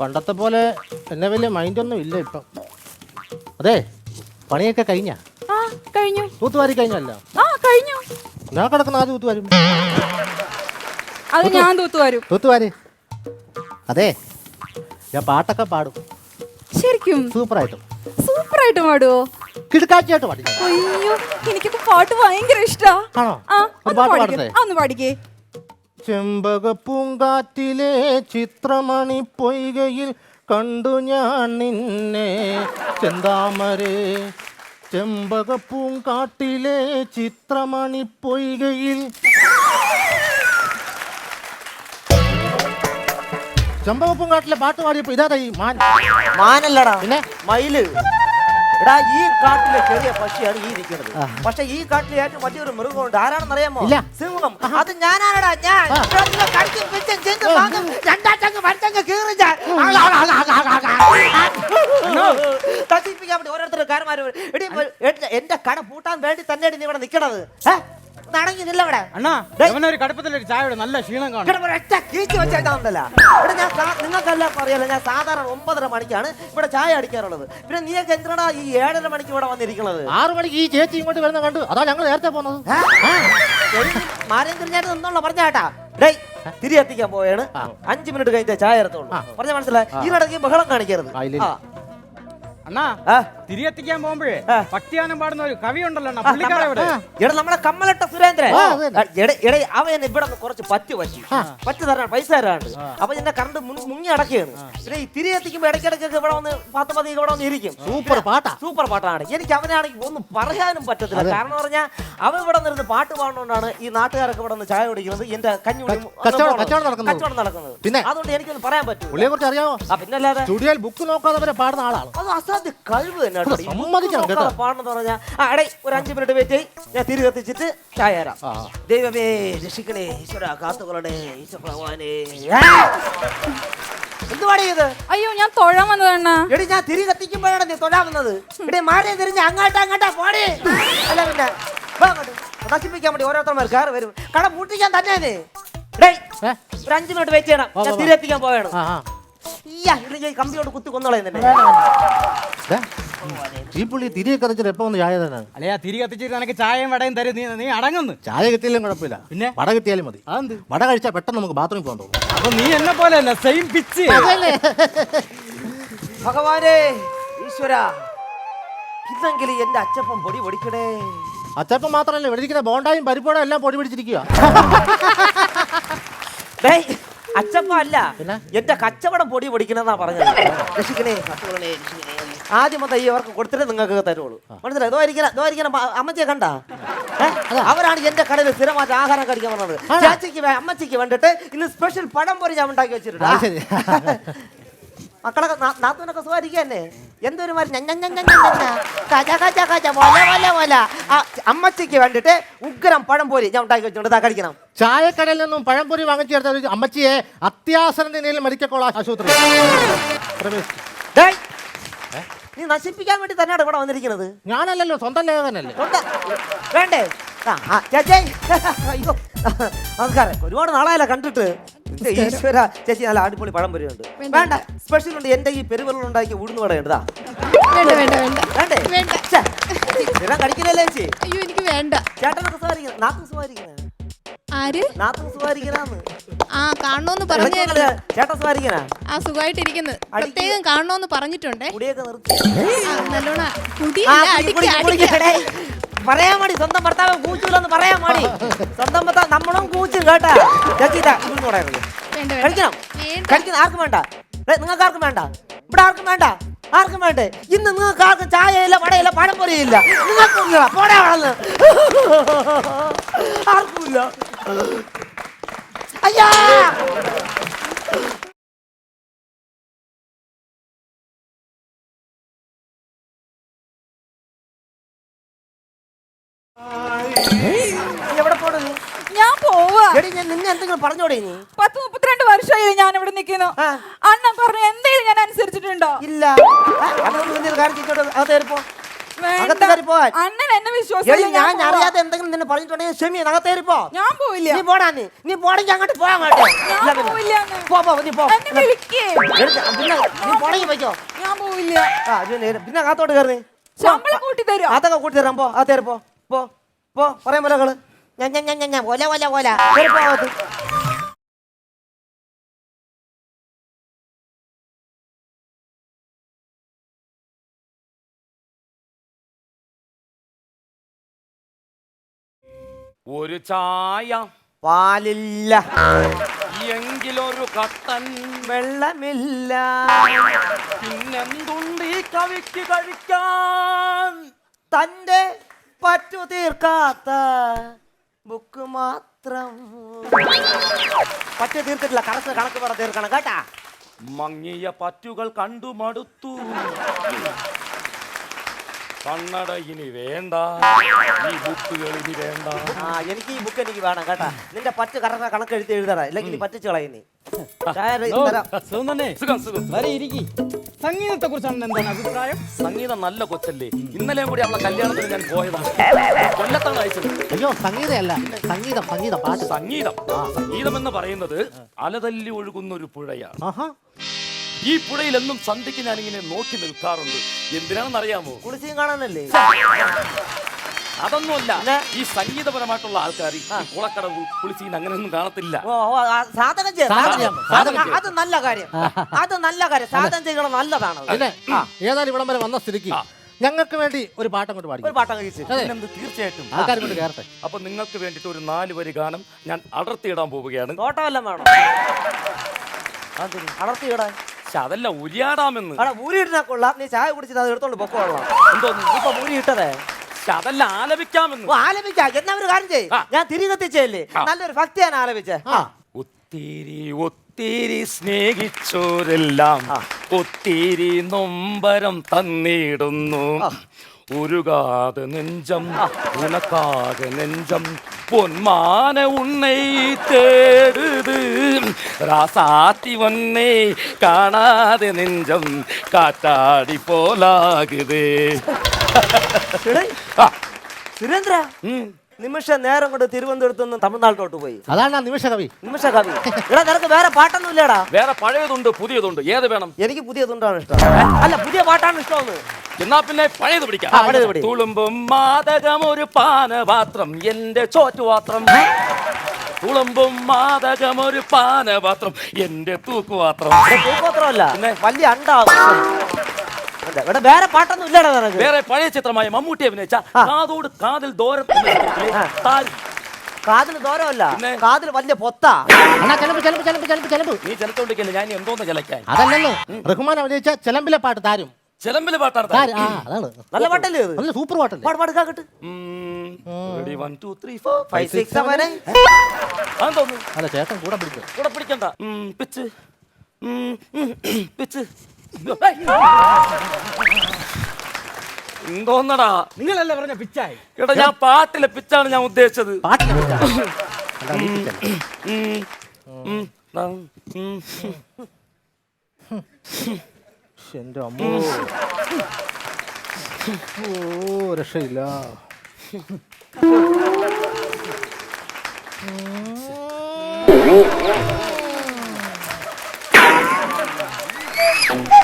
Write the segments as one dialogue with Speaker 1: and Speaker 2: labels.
Speaker 1: പണ്ടത്തെ പോലെ എന്നെ വലിയ മൈൻഡൊന്നും ഇല്ല ഇപ്പം. അതെ പണിയൊക്കെ കഴിഞ്ഞ?
Speaker 2: ആ കഴിഞ്ഞു.
Speaker 1: തൂത്തുവാരി കഴിഞ്ഞല്ല?
Speaker 2: ആ കഴിഞ്ഞു.
Speaker 1: ഞാൻ കിടക്കുന്ന ആദ്യം തൂത്തുവാരും.
Speaker 2: അത് ഞാൻ തൂത്തുവാരും.
Speaker 1: തൂത്തുവാരി. അതെ ഞാൻ പാട്ടൊക്കെ പാടും.
Speaker 2: ശരിക്കും?
Speaker 1: സൂപ്പറായിട്ടും.
Speaker 2: സൂപ്പർ ആയിട്ട് പാടുവോ?
Speaker 1: കിടക്കാഴ്ചയായിട്ട് പാടി
Speaker 2: അയ്യോ എനിക്കൊക്കെ പാട്ട് ഭയങ്കര ഇഷ്ടാ.
Speaker 1: ആണോ?
Speaker 2: ആ ഒന്ന്
Speaker 1: പാട്ട്
Speaker 2: പാടിക്കേ.
Speaker 1: പാടട്ടെ?
Speaker 2: ആ, ഒന്ന് പാടിക്കേ.
Speaker 1: ചെമ്പകപ്പൂങ്കാറ്റിലെ ചിത്രമണി പൊയ്കയിൽ കണ്ടു ഞാൻ നിന്നെ. ചെന്താമരേ ചെമ്പകപ്പൂങ്കാട്ടിലെ ചിത്രമണി പൊയ്കയിൽ. ചെമ്പകപ്പൂങ്കാട്ടിലെ പാട്ട് പാടിയപ്പോ ഇതാ മാൻ.
Speaker 3: മാനല്ലടാ.
Speaker 1: പിന്നെ?
Speaker 3: മയിൽ. എടാ ഈ കാട്ടിലെ ചെറിയ പക്ഷിയാണ് ഈ നിൽക്കുന്നത് പക്ഷെ ഈ കാട്ടിലെ ഏറ്റവും വലിയൊരു മൃഗമുണ്ട് ആരാണെന്ന് അറിയാമോ സിംഹം അത് ഞാനാണടാ ഞാൻ കടിച്ചും പിച്ചും ചെയ്തും വാങ്ങും രണ്ടാറ്റങ്ങ് വരച്ചങ്ങ് കീറും ഞാൻ. നശിപ്പിക്കാൻ വേണ്ടി ഓരോരുത്തരുടെ കാരന്മാര് എടി എന്റെ- കട പൂട്ടാൻ വേണ്ടി തന്നെയാണ് നീ ഇവിടെ നിൽക്കണത് നടങ്ങി നില്ല ഇവിടെ
Speaker 4: അണ്ണാ. അവനൊരു കടുപ്പത്തിലൊരു ചായയുടെ നല്ല ക്ഷീണം കാണും.
Speaker 3: ഇവിടെ ഒരൊറ്റ കീച്ചു വെച്ചേക്കാവുന്നല്ല ഇവിടെ ഞാൻ നിങ്ങൾക്കെല്ലാം അറിയാലോ ഞാൻ സാധാരണ ഒമ്പതര മണിക്കാണ് ഇവിടെ ചായ അടിക്കാറുള്ളത്. പിന്നെ നീയൊക്കെ എന്തിനാടാ ഈ ഏഴര മണിക്ക് ഇവിടെ വന്നിരിക്കണത്
Speaker 1: ആറു മണിക്ക് ഈ ചേച്ചി ഇങ്ങോട്ട് വരുന്ന കണ്ടു. അതാ ഞങ്ങൾ നേരത്തെ പോന്നത്.
Speaker 3: മാറിയും തിരിഞ്ഞായിട്ട് നിന്നോളൂ. പറഞ്ഞാട്ടാ ഡേയ് തിരി എത്തിക്കാൻ പോയാണ് അഞ്ചു മിനിറ്റ് കഴിഞ്ഞ ചായ എടുത്തോളൂ പറഞ്ഞ മനസ്സിലായി? നടക്കി ബഹളം കാണിക്കരുത്.
Speaker 4: അണ്ണാ. തിരിയെത്തിക്കാൻ പോകുമ്പോഴേ. ഭക്തിയാനം പാടുന്ന ഒരു കവി ഉണ്ടല്ലോ അണ്ണാ
Speaker 3: ആ,
Speaker 4: പുള്ളിക്കാരെ
Speaker 3: നമ്മളെ-
Speaker 4: ഇവിടെ
Speaker 3: എടാ നമ്മളെ കമ്മലട്ട സുരേന്ദ്രൻ. എടേ, എടേ, അവൻ എന്നെ ഇവിടെ കുറച്ച് പറ്റ് പറ്റി. പറ്റ് തരാൻ പൈസ തരാണ്ട് അപ്പൊ എന്നെ കറണ്ട് മുങ്ങി അടക്കുകയാണ്. പിന്നെ ഈ തിരിയെത്തിക്കുമ്പോ ഇടയ്ക്കിടയ്ക്കൊക്കെ ഇവിടെ വന്ന് പത്ത് പതി ഇവിടെ വന്ന് ഇരിക്കും.
Speaker 1: സൂപ്പർ പാട്ടാ.
Speaker 3: സൂപ്പർ പാട്ടാണ്. എനിക്ക് അവനാണെങ്കിൽ ഒന്നും പറയാനും പറ്റത്തില്ല. കാരണം പറഞ്ഞാൽ അവ ഇവിടെ നിന്ന് പാട്ട് പാടുന്നതുകൊണ്ടാണ് ഈ നാട്ടുകാരൊക്കെ ഇവിടെ നിന്ന് ചായ കുടിക്കുന്നത്. എന്റെ കഞ്ഞി
Speaker 1: കച്ചവടം- കച്ചവടം നടക്കുന്നത്. പിന്നെ?
Speaker 3: അതുകൊണ്ട് എനിക്കൊന്നും പറയാൻ പറ്റും
Speaker 1: പുള്ളിയെ കുറിച്ച് അറിയാമോ
Speaker 3: പിന്നെ അല്ലാതെ
Speaker 1: സ്റ്റുഡിയോയിൽ ബുക്ക് നോക്കാതെ വരെ പാടുന്ന ആളാണ്.
Speaker 3: അത് അസാധ്യ കഴിവ് തന്നെ കേട്ടോ. ഈ
Speaker 1: സമ്മതിക്കണം
Speaker 3: ബുക്ക്
Speaker 1: കേട്ടോ.
Speaker 3: നോക്കാതെ പാടണമെന്ന് പറഞ്ഞാ ആ എടേ ഒരു അഞ്ച് മിനിറ്റ് വെയിറ്റ് ചെയ്യ്. ഞാൻ തിരി കത്തിച്ചിട്ട് ചായ തരാം. ദൈവമേ രക്ഷിക്കണേ ഈശ്വര കാത്തുകൊള്ളണേ ഈശ്വര ഭഗവാനേ. എന്തുവാടി ഇത്?
Speaker 2: അയ്യോ ഞാൻ തൊഴാൻ വന്നതാണ്
Speaker 3: എടി ഞാൻ തിരി കത്തിക്കുമ്പോഴാണ് നീ തൊടാവുന്നത് എടി മാറി തിരിഞ്ഞ് അങ്ങോട്ട് അങ്ങോട്ടാ പോടി. അല്ല പിന്നെ വാ അങ്ങോട്ട്. നശിപ്പിക്കാൻ വേണ്ടി ഓരോരുത്തർമാർ കയറി വരും. കട പൂട്ടിക്കാൻ തന്നെ ഒരു അഞ്ച് മിനിറ്റ് വെയിറ്റ് ചെയ്യണം. ഞാൻ തിരി
Speaker 1: വാ.
Speaker 3: എത്തിക്കാൻ പോവാണ്.
Speaker 1: ആ.
Speaker 3: ഈ കമ്പിയോട് കുത്തി കൊന്നോളയുന്നുണ്ട്
Speaker 1: ദേ, ഈ പുള്ളി തിരികെ കത്തിച്ചിട്ട് എപ്പോ ഒന്ന് ചായ തന്നെ
Speaker 4: അല്ലയാ തിരി കത്തിച്ചിട്ട് നിനക്ക് ചായയും വടയും തരും. നീ നീ അടങ്ങുന്നു.
Speaker 1: ചായ കിട്ടിയാലും കുഴപ്പമില്ല.
Speaker 4: പിന്നെ?
Speaker 1: വട കിട്ടിയാലും മതി.
Speaker 4: അതെന്ത്?
Speaker 1: വട കഴിച്ചാൽ പെട്ടെന്ന് നമുക്ക് ബാത്റൂമിൽ പോകാൻ തോന്നും.
Speaker 4: അപ്പൊ നീ എന്നെ പോലെ അല്ല സെയിം പിച്ച്.
Speaker 3: ഭഗവാനെ ഈശ്വര. ഇന്നെങ്കിലും എന്റെ അച്ചപ്പം പൊടി പൊടിക്കണേ
Speaker 1: അച്ചപ്പം മാത്രമല്ല വെടിക്കുന്ന ബോണ്ടായും പരിപ്പോടും എല്ലാം പൊടി പിടിച്ചിരിക്കുക
Speaker 3: അച്ചപ്പം അല്ല
Speaker 1: പിന്നെ?
Speaker 3: എന്റെ കച്ചവടം പൊടി പൊടിക്കണെന്നാ പറഞ്ഞത്. രക്ഷിക്കണേ. കാത്തുകൊള്ളണേ, രക്ഷിക്കണേ. ആദ്യം മൊത്തം ഈ അവർക്ക് കൊടുത്തിട്ട് നിങ്ങൾക്ക് തരുള്ളൂ. മനസ്സിലായി? ഇതോ ഇരിക്കണ ഇതോ ഇരിക്കണ പ- അമ്മച്ചിയെ കണ്ട? അവരാണ് എന്റെ കടയിൽ സ്ഥിരമായിട്ട് ആഹാരം കഴിക്കാൻ പറഞ്ഞത്. ചാച്ചിക്ക് വേ- അമ്മച്ചിക്ക് വേണ്ടിട്ട് ഇന്ന് സ്പെഷ്യൽ പഴം പൊരി ഞാൻ ഉണ്ടാക്കി വെച്ചിട്ടുണ്ട്. മക്കളൊക്കെ നാത്തൂനൊക്കെ സുഖമായിരിക്കന്നെ എന്തൊരു മൊല ആ, അമ്മച്ചിക്ക് വേണ്ടിട്ട് ഉഗ്രം പഴംപൊരി ഞാൻ ഉണ്ടാക്കി വെച്ചിട്ടുണ്ട്. കഴിക്കണം.
Speaker 1: ചായക്കടയിൽ നിന്നും പഴംപൊരി വാങ്ങിച്ചെടുത്ത ഒരു അമ്മച്ചിയെ അത്യാസന നിലയിൽ മെഡിക്കൽ ആശുപത്രി.
Speaker 3: നീ നശിപ്പിക്കാൻ വേണ്ടി തന്നെയാണ് ഇവിടെ വന്നിരിക്കുന്നത്?
Speaker 1: ഞാനല്ലല്ലോ സ്വന്തം ലേഖനല്ലേ.
Speaker 3: വേണ്ടേ? ആ, ആ, ചേച്ചി അയ്യോ നമസ്കാരം. ഒരുപാട് നാളായല്ലോ കണ്ടിട്ട്. എന്റെ ഈശ്വര ചേച്ചി നല്ല അടിപൊളി പഴം പൊരിയുണ്ട്. വേണ്ട സ്പെഷ്യൽ ഉണ്ട് എന്റെ ഈ പെരുവിരൽ ഉഴുന്ന് വടയുണ്ട് ദാ.
Speaker 5: വേണ്ട വേണ്ട വേണ്ട.
Speaker 3: വേണ്ടേ?
Speaker 5: വേണ്ട.
Speaker 3: ഛെ, ഇതെല്ലാം കഴിക്കില്ലല്ലേ ചേച്ചി?
Speaker 5: അയ്യോ എനിക്ക് വേണ്ട.
Speaker 3: ചേട്ടനൊക്കെ സുഖമായിരിക്കുന്നത് നാക്കും സുഖമായിരിക്കുന്നത്
Speaker 5: ആര്?
Speaker 3: സുഖമായിരിക്കണാന്ന്.
Speaker 5: ആ കാണണോന്ന് പറഞ്ഞായിരുന്നു
Speaker 3: ചേട്ടൻ സുഖമായിരിക്കണ?
Speaker 5: ആ സുഖമായിട്ടിരിക്കുന്നത്
Speaker 3: അടിക്ക്.
Speaker 5: പ്രത്യേകം കാണണോന്ന് പറഞ്ഞിട്ടുണ്ടേ.
Speaker 3: മുടിയൊക്കെ നിർത്തി.
Speaker 5: ആ നല്ലോണ
Speaker 3: ആ,
Speaker 5: കുടിയില്ല
Speaker 3: കുടി,
Speaker 5: അടിക്ക
Speaker 3: കുടി, കുടി,
Speaker 5: അടിക്ക.
Speaker 3: എടേ. പറയാൻ മതി സ്വന്തം ഭർത്താവ് കൂച്ചില്ലെന്ന് പറയാൻ മതി സ്വന്തം ഭർത്താവ് നമ്മളും കൂച്ചും കേട്ടാ. ചേച്ചി.
Speaker 5: വേണ്ട വേണ്ട.
Speaker 3: കഴിക്കണം. ആർക്കും വേണ്ട. നിങ്ങൾക്ക് ആർക്കും വേണ്ട. ഇവിടെ ആർക്കും വേണ്ട. ആർക്കും വേണ്ടേ. ഇന്ന് നിങ്ങൾക്ക് ആർക്കും ചായയില്ല വടയില്ല പഴം പൊരിയില്ല. നിങ്ങൾക്കും പോടാ വളർന്ന് ആർക്കുമില്ല. അയ്യാ! നീ എടി ഞാൻ നിന്നെ എന്തെങ്കിലും പറഞ്ഞോടേ നീ
Speaker 2: പത്ത് മുപ്പത്തിരണ്ട് വർഷമായി ഞാൻ ഇവിടെ നിൽക്കുന്നു. അണ്ണൻ പറഞ്ഞു എന്തേലും ഞാൻ അനുസരിച്ചിട്ടുണ്ടോ?
Speaker 3: ഇല്ല.
Speaker 2: അണ്ണൻ എന്നെ
Speaker 3: എടി ഞാൻ അറിയാതെ എന്തെങ്കിലും നിന്നെ പറഞ്ഞിട്ടുണ്ടെങ്കിൽ ക്ഷമി അകത്തേറി പോ.
Speaker 2: ഞാൻ പോവില്ല.
Speaker 3: നീ പോടാ നീ. നീ പോണെങ്കിൽ അങ്ങോട്ട് പോകാൻ ഇല്ല പിന്നെ.
Speaker 2: പോവില്ല
Speaker 3: പോ പോ നീ പോണെങ്കിൽ പോയിക്കോ.
Speaker 2: ഞാൻ പോവില്ല.
Speaker 3: ആ പിന്നെ അകത്തോട്ട് കയറി.
Speaker 2: ശമ്പളം കൂട്ടി തരുമോ
Speaker 3: അതൊക്കെ കൂട്ടി തരാം. പോ അകത്തേറി പോ. പോ പറയാൻ പോലകൾ ഞാൻ ഞാൻ ഞാൻ ഞാൻ ഓല ഓല ഓല അകത്ത്
Speaker 6: ഒരു ചായ.
Speaker 3: പാലില്ല.
Speaker 6: എങ്കിലൊരു കട്ടൻ
Speaker 3: വെള്ളമില്ല.
Speaker 6: പിന്നെന്തുണ്ട് ഈ കവിക്ക് കഴിക്കാൻ?
Speaker 3: തന്റെ പറ്റു തീർക്കാത്ത ബുക്ക് മാത്രം. പറ്റു തീർത്തിട്ടില്ല. കണക്ക് കണക്ക് പറ തീർക്കണം. കേട്ടാ?
Speaker 6: മങ്ങിയ പറ്റുകൾ കണ്ടു മടുത്തു. കണ്ണട ഇനി വേണ്ട. ഈ ബുക്കുകൾ ഇനി വേണ്ട.
Speaker 3: ആ എനിക്ക് ഈ ബുക്ക് എനിക്ക് വേണം കേട്ടാ. നിന്റെ പറ്റ് കറക്റ്റ് കണക്ക് എഴുതി എഴുതറ ഇല്ലെങ്കിൽ നീ പറ്റിച്ച് കളയ നീ. ചായ
Speaker 4: ഓ,
Speaker 3: തരാം.
Speaker 4: സുഗന്ധനെ
Speaker 6: സുഖം സുഖം.
Speaker 4: വരെ ഇരിക്കി. സംഗീതത്തെ കുറിച്ചാണ് എന്താണ് അഭിപ്രായം?
Speaker 6: സംഗീതം നല്ല കൊച്ചല്ലേ. ഇന്നലെ കൂടി അവളെ കല്യാണത്തിന് ഞാൻ പോയതാണ് കൊല്ലത്താണ് അയച്ചത്.
Speaker 1: അയ്യോ സംഗീതമല്ല. സംഗീതം സംഗീതം പാട്ട്.
Speaker 6: സംഗീതം. സംഗീതം എന്ന് പറയുന്നത് അലതല്ലി ഒഴുകുന്ന ഒരു പുഴയാണ് ഈ പുഴയിൽ എന്നും ഞാൻ ഇങ്ങനെ നോക്കി നിൽക്കാറുണ്ട്. എന്തിനാണെന്ന് അറിയാമോ
Speaker 3: കുളിച്ചും കാണാനല്ലേ
Speaker 6: അതൊന്നുമല്ല ഈ സംഗീതപരമായിട്ടുള്ള ആൾക്കാർ കുളക്കടവ് കുളിച്ചീൻ അങ്ങനെയൊന്നും കാണത്തില്ല.
Speaker 3: ചെയ്യ അത് നല്ല കാര്യം. അത് നല്ല കാര്യം. സാധനം ചെയ്യണം നല്ലതാണ്.
Speaker 1: പിന്നെ ഏതായാലും ഇവിടം വരെ വന്ന സ്ഥിതിക്ക് ഞങ്ങൾക്ക് വേണ്ടി ഒരു പാട്ടം കൊണ്ട് പാടി
Speaker 3: ഒരു പാട്ടം
Speaker 6: തീർച്ചയായിട്ടും.
Speaker 1: ആൾക്കാർ കൊണ്ട് കയറട്ടെ
Speaker 6: അപ്പൊ നിങ്ങൾക്ക് വേണ്ടിട്ട് ഒരു നാല് വരി ഗാനം ഞാൻ അടർത്തിയിടാൻ പോവുകയാണ്.
Speaker 3: തോട്ടമെല്ലാം വേണം. അടർത്തി ഇടാൻ
Speaker 6: പക്ഷെ അതല്ല ഉരിയാടാമെന്ന്
Speaker 3: അവിടെ ഊരി ഇടുന്ന കൊള്ളാം. നീ ചായ കുടിച്ചിട്ട് അത് എടുത്തോണ്ട് പൊക്കോളാം
Speaker 6: എന്തോന്ന്
Speaker 3: ഇപ്പൊ ഊരി ഇട്ടതേ
Speaker 6: പക്ഷെ അതല്ല ആലപിക്കാമെന്ന്.
Speaker 3: ആലപിക്കാം. എന്നാ ഒരു കാര്യം ചെയ്യും.
Speaker 6: ആ.
Speaker 3: ഞാൻ
Speaker 6: ആ.
Speaker 3: നല്ലൊരു ഭക്തിയാണ് ആലപിച്ചേ.
Speaker 6: ഒത്തിരി ഒത്തിരി സ്നേഹിച്ചോരെല്ലാം ഒത്തിരി നൊമ്പരം തന്നിടുന്നു. ഉരുകാതെ നെഞ്ചം ഉണക്കാതെ നെഞ്ചം പൊന്മാന ഉണ്ണை തേടുത് ராசாத்தி ஒன்னே കാണാതെ നെഞ്ചം കാറ്റാടി പോലാകുത് ആ,
Speaker 3: സുരേന്ദ്ര
Speaker 6: ഉം.
Speaker 3: നിമിഷ നേരം കൊണ്ട് തിരുവനന്തപുരത്ത് നിന്ന് തമിഴ്നാട്ടിലോട്ട് പോയി
Speaker 1: അതാണ് ആ നിമിഷ കവി
Speaker 3: നിമിഷ കവി എടാ നിനക്ക് വേറെ പാട്ടൊന്നും ഇല്ലടാ
Speaker 6: വേറെ പഴയതുണ്ട് പുതിയതുണ്ട് ഏത് വേണം
Speaker 3: എനിക്ക് പുതിയ തുണ്ടാണ് ഇഷ്ടം അല്ല പുതിയ പാട്ടാണ് ഇഷ്ടമെന്ന്
Speaker 6: എന്നാ പിന്നെ പഴയത് പിടിക്കാം
Speaker 3: ആ, പഴയത് പിടി.
Speaker 6: തുളുമ്പും മാതകം ഒരു പാനപാത്രം എന്റെ ചോറ്റുപാത്രം തുളുമ്പും മാതകം ഒരു പാനപാത്രം എന്റെ തൂക്കുപാത്രം
Speaker 3: തൂക്കോത്രമല്ല
Speaker 6: പിന്നെ?
Speaker 3: വലിയ അണ്ടാവും അതെ, ഇവിടെ വേറെ പാട്ടൊന്നും ഇല്ലടാ നിനക്ക്
Speaker 6: വേറെ പഴയ ചിത്രമായ മമ്മൂട്ടി അഭിനയിച്ച
Speaker 3: ആ.
Speaker 6: കാതോട് കാതിൽ ദൂരം എന്ന ചിത്രത്തിലെ
Speaker 3: ആ.
Speaker 6: താരം.
Speaker 3: കാതിന് ദൂരമല്ല
Speaker 6: പിന്നെ?
Speaker 3: കാതിന് വലിയ പൊത്താ
Speaker 1: അണ്ണാ ചെലപ്പ് ചെലപ്പ് ചെലപ്പ് ചെലമ്പ് ചെലമ്പ്
Speaker 6: നീ ചെലത്തോണ്ടിരിക്കല്ലേ ഞാൻ എന്തോന്ന് ചിലക്കാൻ
Speaker 1: അതല്ലല്ലോ റഹ്മാൻ അഭിനയിച്ച ചെലമ്പിലെ പാട്ട് താരും
Speaker 6: ചിലമ്പിൽ പാട്ടാണ്
Speaker 1: ആ അതാണ്.
Speaker 3: നല്ല പാട്ടല്ലേ ഇത്
Speaker 1: നല്ല സൂപ്പർ പാട്ടല്ലേ?
Speaker 3: പാട് പാട് കേട്ട്
Speaker 6: ഉം. Ready, one, two, three, four,
Speaker 3: five
Speaker 6: five, six,
Speaker 3: six seven
Speaker 6: അതെന്തോന്ന്
Speaker 1: അല്ല ചേട്ടൻ കൂടെ പിടിച്ചു
Speaker 6: കൂടെ പിടിക്കണ്ട. ഉം, പിച്ച് ഉം, ഉം, പിച്ച് എന്തോന്നടാ?
Speaker 4: നിങ്ങളല്ലേ പറഞ്ഞ പിച്ചായി
Speaker 6: എടാ ഞാൻ പാട്ടിലെ പിച്ചാണ് ഞാൻ ഉദ്ദേശിച്ചത്.
Speaker 1: പാട്ടിനെ പിടിച്ചാ. അല്ല, വീട്ടിൽ ചെല്ല്.
Speaker 6: ഉം, ഉം, ദാ, ഉം.
Speaker 1: എന്റെ അമ്മോ. ഓ രക്ഷയില്ല.
Speaker 3: ശാന്തേ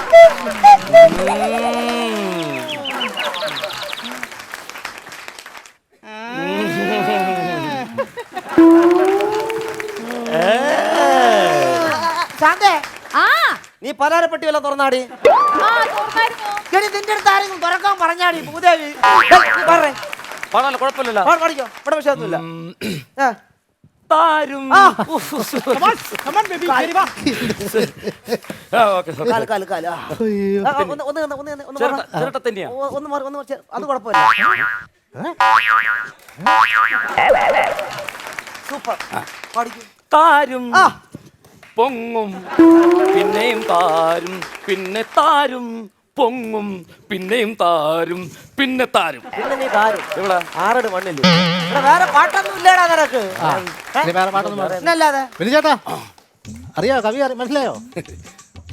Speaker 3: നീ പലാരപ്പെട്ടി വല്ല തുറന്നാടി? എടി നിന്റെ അടുത്ത് ആരെങ്കിലും തുറക്കാൻ പറഞ്ഞാടി ഭൂദേവി.
Speaker 6: കുഴപ്പമില്ലല്ലോ.
Speaker 3: പാട് പാടിക്കോ. ഇവിടെ വിഷയമൊന്നുമില്ല. ആ.
Speaker 6: താരും
Speaker 3: ആ.
Speaker 6: ആ.
Speaker 3: കാൽ കാൽ കാൽ. ആ. ആ, ഒന്ന് ഒന്ന് ഒന്ന് ഒന്ന് ഒന്ന്
Speaker 6: ചിരട്ട
Speaker 3: മാറ്.
Speaker 6: ചിരട്ട
Speaker 3: ഓ, ഒന്ന് മാറി ഒന്ന് മാറി. ചെ- അത് കുഴപ്പമില്ല. സൂപ്പർ. പാടിക്കൂ.
Speaker 6: താരും
Speaker 3: ആ.
Speaker 6: പൊങ്ങും. പിന്നെയും താരും പിന്നെ താരും പൊങ്ങും പിന്നെയും താരും പിന്നെ താരും.
Speaker 3: ആറടി ഇവിടെ വേറെ പാട്ടൊന്നും ഇല്ലടാ നിനക്ക്.
Speaker 1: ആ, ഇനി വേറെ പാട്ടൊന്നും ചേട്ടാ അറിയാ? കവി അറി- മനസ്സിലായോ?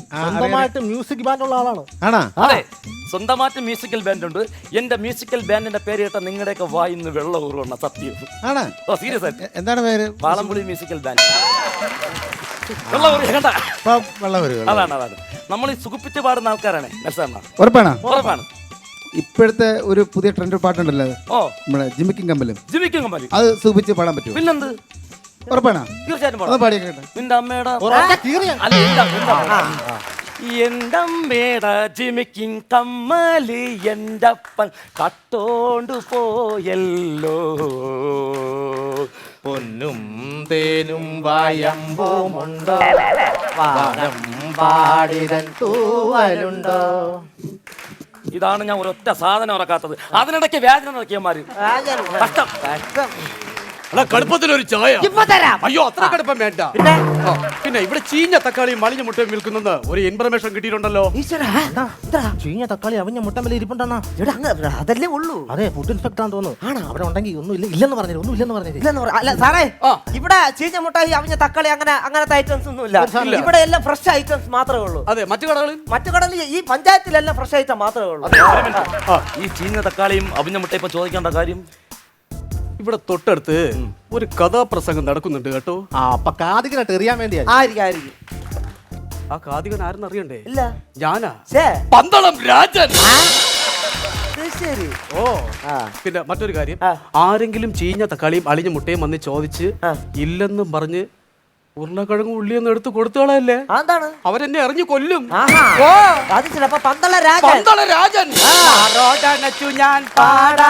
Speaker 1: സ്വന്തമായിട്ട് മ്യൂസിക് ബാൻഡ് ഉള്ള ആളാണ്.
Speaker 7: ആണാ?
Speaker 6: അതെ സ്വന്തമായിട്ട് മ്യൂസിക്കൽ ബാൻഡ് ഉണ്ട്. എന്റെ മ്യൂസിക്കൽ ബാൻഡിന്റെ പേര് കേട്ട നിങ്ങളുടെയൊക്കെ വായിന്ന് വെള്ളം ഊറുവണ്ണ സത്യം.
Speaker 7: ആണ്.
Speaker 6: ഓ സീരിയസ് ആയിട്ട്.
Speaker 7: എ- എന്താണ് പേര്?
Speaker 6: വാളംപുളി മ്യൂസിക്കൽ ബാൻഡ് വെള്ളം ഊറി കണ്ട?
Speaker 7: ഇപ്പൊ വെള്ളം വരും
Speaker 6: അതാണ് അതാണ്. നമ്മൾ ഈ സുഖിപ്പിച്ച് പാടുന്ന ആൾക്കാരാണ്
Speaker 7: ഉറപ്പാണോ?
Speaker 6: ഉറപ്പാണ്.
Speaker 7: ഇപ്പോഴത്തെ ഒരു പുതിയ ട്രെൻഡ് പാട്ടുണ്ടല്ലോ
Speaker 6: ഓ.
Speaker 7: നമ്മുടെ ജിമിക്കും കമ്പലും.
Speaker 6: ജിമിക്കും കമ്പാലി.
Speaker 7: അത് സൂപിച്ച് പാടാൻ പറ്റും
Speaker 6: പിന്നെന്ത്?
Speaker 7: ഉറപ്പാണ്?
Speaker 6: തീർച്ചയായിട്ടും
Speaker 7: അത്
Speaker 6: പാടാം.
Speaker 7: പാടിയൊക്കെ കേട്ടോ.
Speaker 6: നിന്റെ അമ്മയുടെ അല്ല എന്റെ ജിമിക്കിൻ കമ്മൽ കട്ടോണ്ടു പോയല്ലോ.
Speaker 1: പൊന്നും തേനും വായമ്പൂമുണ്ടോ വാനം പാടിതൻ തൂവലുണ്ടോ?
Speaker 6: ഇതാണ് ഞാൻ ഒരൊറ്റ സാധനം ഇറക്കാത്തത് അതിനിടയ്ക്ക് വ്യാജനം കഷ്ടം.
Speaker 3: കഷ്ടം.
Speaker 8: അല്ല കടുപ്പത്തിലൊരു ചായ.
Speaker 3: ഇപ്പൊ തരാം.
Speaker 8: അയ്യോ അത്ര കടുപ്പം വേണ്ട.
Speaker 3: പിന്നെ
Speaker 8: ആ, പിന്നെ ഇവിടെ ചീഞ്ഞ തക്കാളിയും മളിഞ്ഞ മുട്ടയും വിൽക്കുന്നെന്ന് ഒരു ഇൻഫർമേഷൻ കിട്ടിയിട്ടുണ്ടല്ലോ.
Speaker 3: ഈശ്വരാ, ഇത്ര
Speaker 1: ചീഞ്ഞ തക്കാളി അവഞ്ഞ മുട്ടമ്പല ഇരിപ്പുണ്ടെന്നാ.
Speaker 3: എടാ അങ്ങ് അതല്ലേ ഉള്ളൂ.
Speaker 1: അതെ ഫുഡ് ഇൻസ്പെക്ടർ ആണെന്ന് തോന്നുന്നു. ആണോ? അവിടെ ഉണ്ടെങ്കിൽ ഒന്നും ഇല്ല ഇല്ലെന്ന് പറഞ്ഞു ഒന്നും ഇല്ലെന്ന് പറഞ്ഞു
Speaker 3: ഇല്ലെന്ന് പറ- അല്ല സാറേ
Speaker 8: ആ.
Speaker 3: ഇവിടെ ചീഞ്ഞ മുട്ടായി അവിഞ്ഞ തക്കാളി അങ്ങനെ അങ്ങനത്തെ ഐറ്റംസ് ഒന്നും ഇല്ല
Speaker 8: ഇല്ല.
Speaker 3: ഇവിടെ എല്ലാം ഫ്രഷ് ഐറ്റംസ് മാത്രമേ ഉള്ളൂ.
Speaker 8: അതെ മറ്റു കടകളിൽ?
Speaker 3: മറ്റു കടലിൽ ഈ പഞ്ചായത്തിലെല്ലാം ഫ്രഷ് ഐറ്റം മാത്രമേ ഉള്ളൂ.
Speaker 6: ആ, ഈ ചീഞ്ഞ തക്കാളിയും അവിഞ്ഞ മുട്ട ഇപ്പൊ ചോദിക്കേണ്ട കാര്യം?
Speaker 8: ഇവിടെ തൊട്ടടുത്ത് ഒരു കഥാപ്രസംഗം നടക്കുന്നുണ്ട് കേട്ടോ.
Speaker 1: ആ അപ്പൊ കാതികനായിട്ട് എറിയാൻ വേണ്ടിയാ
Speaker 3: ആയിരിക്കും ആയിരിക്കും
Speaker 8: ആ കാതികൻ ആരെന്ന് അറിയണ്ടേ?
Speaker 3: ഇല്ല.
Speaker 8: ഞാനാ? പന്തളം രാജൻ.
Speaker 3: ശരി.
Speaker 8: ഓ
Speaker 3: ആ.
Speaker 8: പിന്നെ മറ്റൊരു കാര്യം.
Speaker 3: ആ.
Speaker 8: ആരെങ്കിലും ചീഞ്ഞ തക്കാളിയും അളിഞ്ഞ മുട്ടയും വന്ന് ചോദിച്ച്
Speaker 3: ആ.
Speaker 8: ഇല്ലെന്നും പറഞ്ഞ് ഉരുളക്കിഴങ്ങ് ഉള്ളി ഒന്ന് എടുത്ത് കൊടുത്തോളല്ലേ
Speaker 3: അതാണ് എന്താണ്
Speaker 8: അവരെന്നെ എറിഞ്ഞു കൊല്ലും. ഓ
Speaker 3: അത് ചിലപ്പോ പന്തള രാജൻ.
Speaker 8: പന്തള രാജൻ. ഞാൻ പാടാ.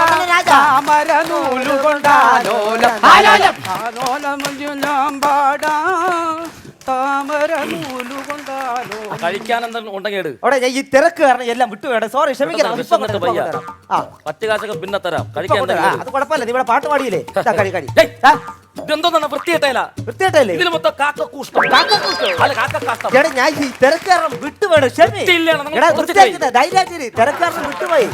Speaker 3: പന്തള രാജ.
Speaker 8: താമര നൂലുകൊണ്ടാലോലം ആലോലം ആലോലം ഞാൻ പാടാ. താമര നൂലുകൊണ്ടാലോ
Speaker 6: കഴിക്കാൻ എന്തെങ്കിലും ഉണ്ടെങ്കിൽ എടു.
Speaker 3: അവിടെ ഞാൻ ഈ തിരക്ക് കാരണം എല്ലാം സോറി ക്ഷമിക്കണം. ഇപ്പൊ
Speaker 6: വിശന്നിട്ട്
Speaker 3: കൊണ്ടുവരാം, ഇപ്പൊ കൊണ്ടുവരാം. ആ.
Speaker 6: പിന്നെ തരാം.
Speaker 3: ഇപ്പൊ
Speaker 6: കഴിക്കാൻ
Speaker 3: കൊണ്ടുവരാം. ആ,
Speaker 6: എന്തെങ്കിലും
Speaker 3: അത് കുഴപ്പമില്ല. നീ ഇവിടെ പാട്ട് പാടിയില്ലേ? ഇതാ, കഴി കഴി.
Speaker 6: ഏയ്,
Speaker 3: ആ,
Speaker 6: ഇതെന്തോന്നാ വൃത്തിയായിട്ടല്ല
Speaker 3: വൃത്തിയായിട്ടല്ലേ
Speaker 6: ഇതിന് മൊത്തം കാക്ക കൂഷ്ടം അല്ല കാക്ക കാഷ്ടം
Speaker 3: എടാ ഞാൻ ഈ തിരക്കാരണം വിട്ടുപോയത് ക്ഷമി.
Speaker 6: വൃത്തിയില്ലാണ്, നമ്മൾ
Speaker 3: എടാ
Speaker 6: കുറച്ച്
Speaker 3: വൃത്തിയാക്കിയത് ധൈര്യമായിട്ട് തിരക്ക് കാരണം വിട്ടുപോയി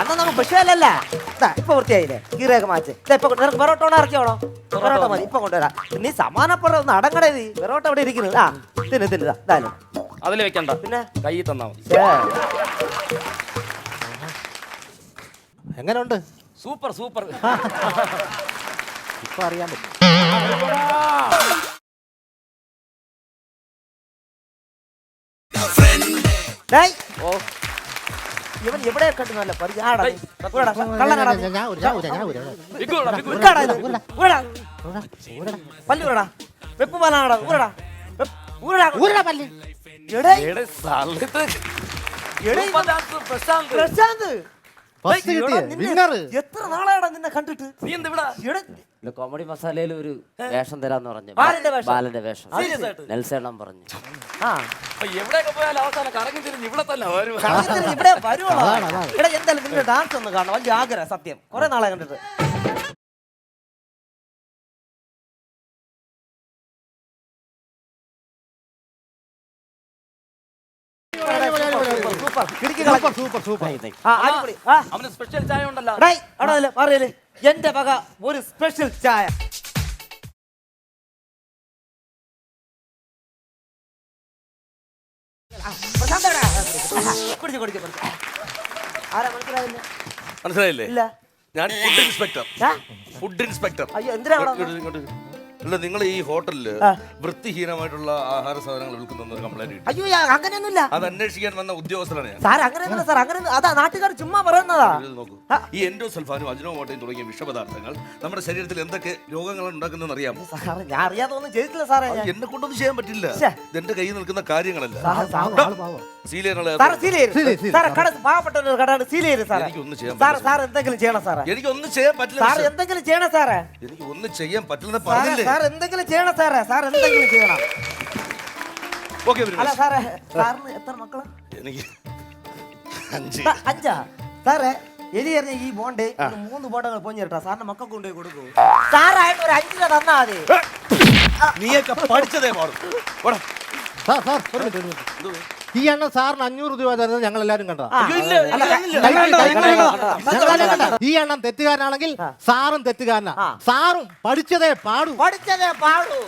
Speaker 3: അന്ന് നമുക്ക് വിഷയമല്ലല്ല ഇതാ ഇപ്പൊ വൃത്തിയായില്ലേ? കീറയൊക്കെ മാച്ച് ഇതാ ഇപ്പൊ നിനക്ക് വെറോട്ടോണ ഇറക്കിയോളോ. വെറോട്ട മതി. ഇപ്പൊ കൊണ്ടുവരാം നീ സമാനപ്പെടുന്ന ഒന്ന് അടങ്ങടേ നീ. വെറോട്ട അവിടെ ഇരിക്കുന്നത് ആ തിന്ന് തിന്ന്. ഇതായാലും
Speaker 6: അതിൽ വെക്കണ്ട.
Speaker 3: പിന്നെ?
Speaker 6: കൈ തന്നാ മതി.
Speaker 3: ഛേ.
Speaker 1: എങ്ങനെയുണ്ട്
Speaker 6: സൂപ്പർ സൂപ്പർ.
Speaker 1: ഇപ്പൊ അറിയാൻ പറ്റും.
Speaker 3: ഡേയ്. ഇവൻ എവിടെ കണ്ടു നല്ല പരിചയം ആടാ നീ. ഊരടാ, കള്ളനാടാ നീ.
Speaker 1: ഞാൻ ഞാൻ ഒരു- ഞാൻ ഒരു- ഞാൻ ഒരു-
Speaker 6: വിക്കുവാടാ, വിക്കു.
Speaker 3: ഉരുടാ. ഊരടാ. പല്ല് ഊരടാ. വെപ്പ് പാലാണടാ. ഊരടാ. വെപ്പ്- ഊരടാ.
Speaker 1: ഊരടാ പല്ല്.
Speaker 3: എടേ,
Speaker 6: എടെ സ്ഥലത്ത്
Speaker 3: എടേ,
Speaker 6: പ്രശാന്ത്.
Speaker 3: പ്രശാന്ത്.
Speaker 1: ഫസ്റ്റ് കിട്ടിയ
Speaker 3: എത്ര നാളായടാ നിന്നെ കണ്ടിട്ട്?
Speaker 6: നീ എന്ത് ഇവിടെ
Speaker 3: എടാ,
Speaker 9: കോമഡി മസാലയിൽ ഒരു വേഷം തരാന്ന് പറഞ്ഞു.
Speaker 3: ബാലന്റെ വേഷം?
Speaker 9: ബാലന്റെ വേഷം.
Speaker 6: Serious ആയിട്ട്?
Speaker 9: നെൽസേണം പറഞ്ഞു.
Speaker 3: ആ,
Speaker 6: അപ്പൊ എവിടെയൊക്കെ പോയാലും അവസാനം കറങ്ങി തിരിഞ്ഞ് ഇവിടെ തന്നെ വരും
Speaker 3: ഇവിടെ വരുവോളാ. എടാ എന്തായാലും നിന്റെ ഡാൻസ് ഒന്ന് കാണണം. വലിയ ആഗ്രഹം സത്യം. കുറെ നാളെ കണ്ടിട്ട്. സൂപ്പർ കിടക്കി
Speaker 1: സൂപ്പർ സൂപ്പർ സൂപ്പർ
Speaker 3: ആ അടിപൊളി. ആ.
Speaker 6: അവന് സ്പെഷ്യൽ ചായ ഉണ്ടല്ലോ.
Speaker 3: ഡേയ്, അവിടെ എന്റെ വക ഒരു സ്പെഷ്യൽ ചായ. ആ, പ്രശാന്ത് എവിടെയാ? ആരാ മനസ്സിലായില്ല?
Speaker 6: മനസ്സിലായില്ലേ?
Speaker 3: ഇല്ല.
Speaker 10: ഞാൻ ഫുഡ് ഇൻസ്പെക്ടർ
Speaker 3: ആ?
Speaker 10: ഫുഡ് ഇൻസ്പെക്ടർ
Speaker 3: അയ്യോ എന്തിനാ അവിടെ
Speaker 10: ഇങ്ങോട്ട്. അല്ല നിങ്ങൾ ഈ
Speaker 3: ഹോട്ടലിൽ
Speaker 10: വൃത്തിഹീനമായിട്ടുള്ള ആഹാര സാധനങ്ങൾ വിൽക്കുന്ന കംപ്ലൈന്റ്
Speaker 3: അയ്യോ അങ്ങനെയൊന്നുമില്ല.
Speaker 10: അത് അന്വേഷിക്കാൻ വന്ന ഉദ്യോഗസ്ഥരാണ്
Speaker 3: സാർ അങ്ങനെയൊന്നുമില്ല സാർ അങ്ങനെ അതാ നാട്ടുകാർ ചുമ്മാ പറയുന്നതാ.
Speaker 10: നോക്കൂ. ഈ എൻഡോസൾഫാനും അജിനോമോട്ടയും തുടങ്ങിയ വിഷപദാർത്ഥങ്ങൾ നമ്മുടെ ശരീരത്തിൽ എന്തൊക്കെ രോഗങ്ങൾ ഉണ്ടാക്കുന്നതെന്ന് അറിയാമോ?
Speaker 3: സാർ ഞാൻ അറിയാതെ ഒന്നും ചെയ്തിട്ടില്ല സാറേ
Speaker 10: എന്നെ കൊണ്ടൊന്നും ചെയ്യാൻ പറ്റില്ല. എന്റെ കയ്യിൽ നിൽക്കുന്ന കാര്യങ്ങളല്ല.
Speaker 3: Sir, sir.
Speaker 10: സീലിയനുള്ള
Speaker 3: സാർ കട പാവപ്പെട്ട ഒരു കടയാണ് സീൽ സാറേ.
Speaker 10: എനിക്കൊന്നും ചെയ്യാൻ
Speaker 3: സാർ
Speaker 10: പറ്റില്ല.
Speaker 3: സാർ എന്തെങ്കിലും ചെയ്യണം സാറേ.
Speaker 10: എനിക്ക് ഒന്നും ചെയ്യാൻ പറ്റില്ല
Speaker 3: സാർ
Speaker 10: മിസ്റ്റർ.
Speaker 3: എന്തെങ്കിലും ചെയ്യണം സാറേ.
Speaker 10: എനിക്ക് ഒന്നും ചെയ്യാൻ പറ്റില്ലെന്ന്
Speaker 3: സാറേ
Speaker 10: പറഞ്ഞില്ലേ?
Speaker 3: സാർ എന്തെങ്കിലും ചെയ്യണം സാറേ. സാർ എന്തെങ്കിലും ചെയ്യണം.
Speaker 10: ഓക്കെ
Speaker 3: അല്ല സാറേ സാറിന് എത്ര മക്കളാ?
Speaker 10: എനിക്ക് അഞ്ച്.
Speaker 3: സാ- അഞ്ചാ? സാറേ എലി എറിഞ്ഞ ഈ ബോണ്ട് ഒരു മൂന്ന് ബോണ്ടങ്ങൾ പോഞ്ഞിട്ടാ സാറിന്റെ മക്കൾ കൊണ്ടുപോയി കൊടുക്കൂ. സാറായിട്ട് ഒരു അഞ്ചിനെ തന്നാ മതി.
Speaker 10: നീയൊക്കെ പഠിച്ചതേ പാടും. പോടാ.
Speaker 1: സാർ സാർ ഒരു മിനിറ്റ്, ഒരു മിനിറ്റ്. ഈ എണ്ണ സാറിന് അഞ്ഞൂറ് രൂപ തരുന്നത് ഞങ്ങൾ എല്ലാരും കണ്ടതാ
Speaker 10: അയ്യോ, ഇല്ല,
Speaker 3: അല്ല,
Speaker 10: ഇല്ല,
Speaker 3: കൈ-
Speaker 10: ഇല്ല.
Speaker 3: കൈ- കൈ- കൈ- കൈ-
Speaker 1: ഞങ്ങളെല്ലാം കണ്ടതാ. ഈ എണ്ണം തെറ്റുകാരനാണെങ്കിൽ സാറും തെറ്റുകാരനാ. സാറും പഠിച്ചതേ പാടു.
Speaker 3: പഠിച്ചതേ പാടൂ.